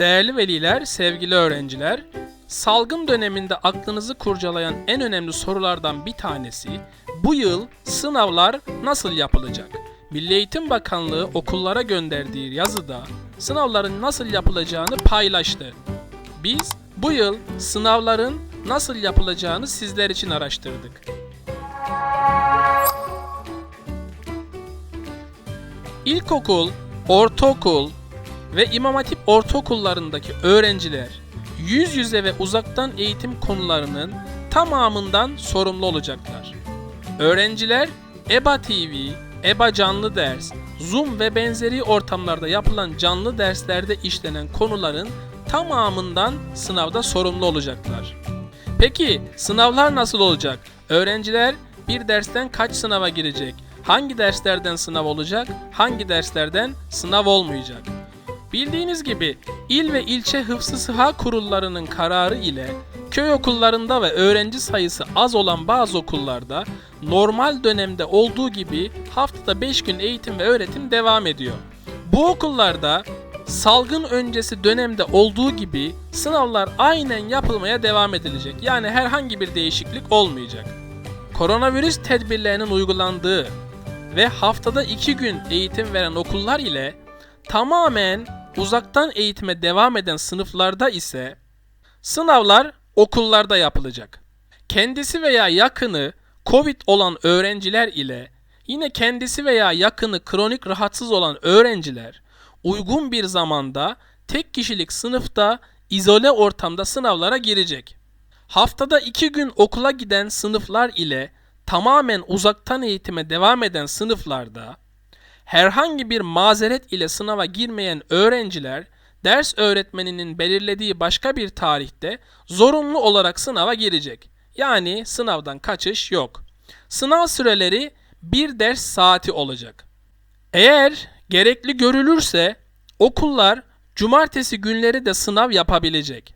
Değerli veliler, sevgili öğrenciler, salgın döneminde aklınızı kurcalayan en önemli sorulardan bir tanesi bu yıl sınavlar nasıl yapılacak? Milli Eğitim Bakanlığı okullara gönderdiği yazıda sınavların nasıl yapılacağını paylaştı. Biz bu yıl sınavların nasıl yapılacağını sizler için araştırdık. İlkokul, ortaokul ve İmam Hatip ortaokullarındaki öğrenciler yüz yüze ve uzaktan eğitim konularının tamamından sorumlu olacaklar. Öğrenciler EBA TV, EBA canlı ders, Zoom ve benzeri ortamlarda yapılan canlı derslerde işlenen konuların tamamından sınavda sorumlu olacaklar. Peki sınavlar nasıl olacak? Öğrenciler bir dersten kaç sınava girecek? Hangi derslerden sınav olacak? Hangi derslerden sınav olmayacak? Bildiğiniz gibi il ve ilçe hıfzı sıha kurullarının kararı ile köy okullarında ve öğrenci sayısı az olan bazı okullarda normal dönemde olduğu gibi haftada 5 gün eğitim ve öğretim devam ediyor. Bu okullarda salgın öncesi dönemde olduğu gibi sınavlar aynen yapılmaya devam edilecek. Yani herhangi bir değişiklik olmayacak. Koronavirüs tedbirlerinin uygulandığı ve haftada 2 gün eğitim veren okullar ile tamamen uzaktan eğitime devam eden sınıflarda ise sınavlar okullarda yapılacak. Kendisi veya yakını Covid olan öğrenciler ile yine kendisi veya yakını kronik rahatsız olan öğrenciler uygun bir zamanda tek kişilik sınıfta izole ortamda sınavlara girecek. Haftada iki gün okula giden sınıflar ile tamamen uzaktan eğitime devam eden sınıflarda herhangi bir mazeret ile sınava girmeyen öğrenciler ders öğretmeninin belirlediği başka bir tarihte zorunlu olarak sınava girecek. Yani sınavdan kaçış yok. Sınav süreleri bir ders saati olacak. Eğer gerekli görülürse okullar cumartesi günleri de sınav yapabilecek.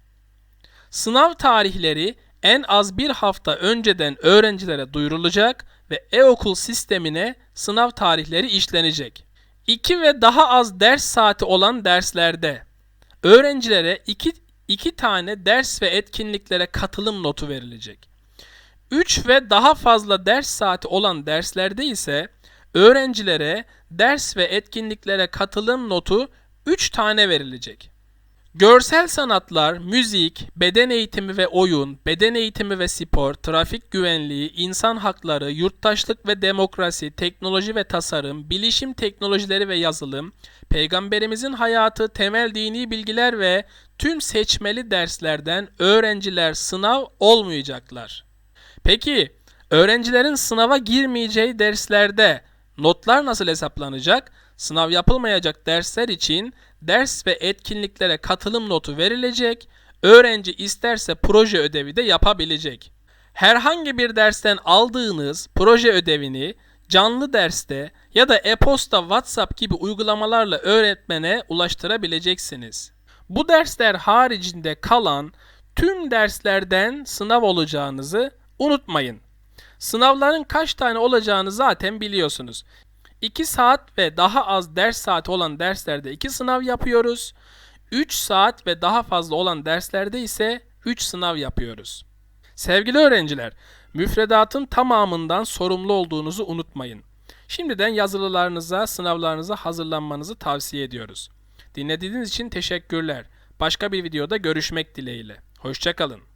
Sınav tarihleri en az bir hafta önceden öğrencilere duyurulacak ve e-okul sistemine sınav tarihleri işlenecek. 2 ve daha az ders saati olan derslerde öğrencilere 2 2 tane ders ve etkinliklere katılım notu verilecek. 3 ve daha fazla ders saati olan derslerde ise öğrencilere ders ve etkinliklere katılım notu 3 tane verilecek. Görsel sanatlar, müzik, beden eğitimi ve oyun, beden eğitimi ve spor, trafik güvenliği, insan hakları, yurttaşlık ve demokrasi, teknoloji ve tasarım, bilişim teknolojileri ve yazılım, peygamberimizin hayatı, temel dini bilgiler ve tüm seçmeli derslerden öğrenciler sınav olmayacaklar. Peki öğrencilerin sınava girmeyeceği derslerde notlar nasıl hesaplanacak? Sınav yapılmayacak dersler için ders ve etkinliklere katılım notu verilecek. Öğrenci isterse proje ödevi de yapabilecek. Herhangi bir dersten aldığınız proje ödevini canlı derste ya da e-posta, WhatsApp gibi uygulamalarla öğretmene ulaştırabileceksiniz. Bu dersler haricinde kalan tüm derslerden sınav olacağınızı unutmayın. Sınavların kaç tane olacağını zaten biliyorsunuz. 2 saat ve daha az ders saati olan derslerde 2 sınav yapıyoruz. 3 saat ve daha fazla olan derslerde ise 3 sınav yapıyoruz. Sevgili öğrenciler, müfredatın tamamından sorumlu olduğunuzu unutmayın. Şimdiden yazılılarınıza, sınavlarınıza hazırlanmanızı tavsiye ediyoruz. Dinlediğiniz için teşekkürler. Başka bir videoda görüşmek dileğiyle. Hoşçakalın.